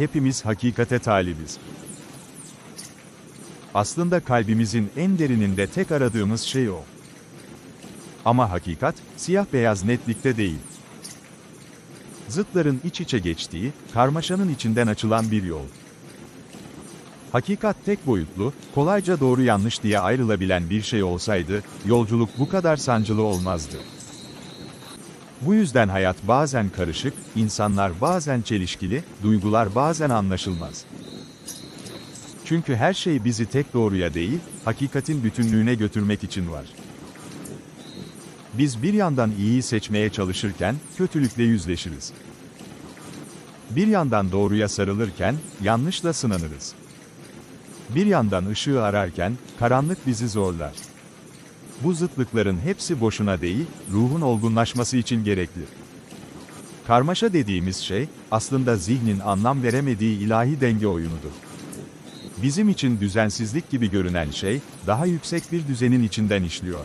hepimiz hakikate talibiz. Aslında kalbimizin en derininde tek aradığımız şey o. Ama hakikat, siyah beyaz netlikte değil. Zıtların iç içe geçtiği, karmaşanın içinden açılan bir yol. Hakikat tek boyutlu, kolayca doğru yanlış diye ayrılabilen bir şey olsaydı, yolculuk bu kadar sancılı olmazdı. Bu yüzden hayat bazen karışık, insanlar bazen çelişkili, duygular bazen anlaşılmaz. Çünkü her şey bizi tek doğruya değil, hakikatin bütünlüğüne götürmek için var. Biz bir yandan iyiyi seçmeye çalışırken, kötülükle yüzleşiriz. Bir yandan doğruya sarılırken, yanlışla sınanırız. Bir yandan ışığı ararken, karanlık bizi zorlar. Bu zıtlıkların hepsi boşuna değil, ruhun olgunlaşması için gerekli. Karmaşa dediğimiz şey, aslında zihnin anlam veremediği ilahi denge oyunudur. Bizim için düzensizlik gibi görünen şey, daha yüksek bir düzenin içinden işliyor.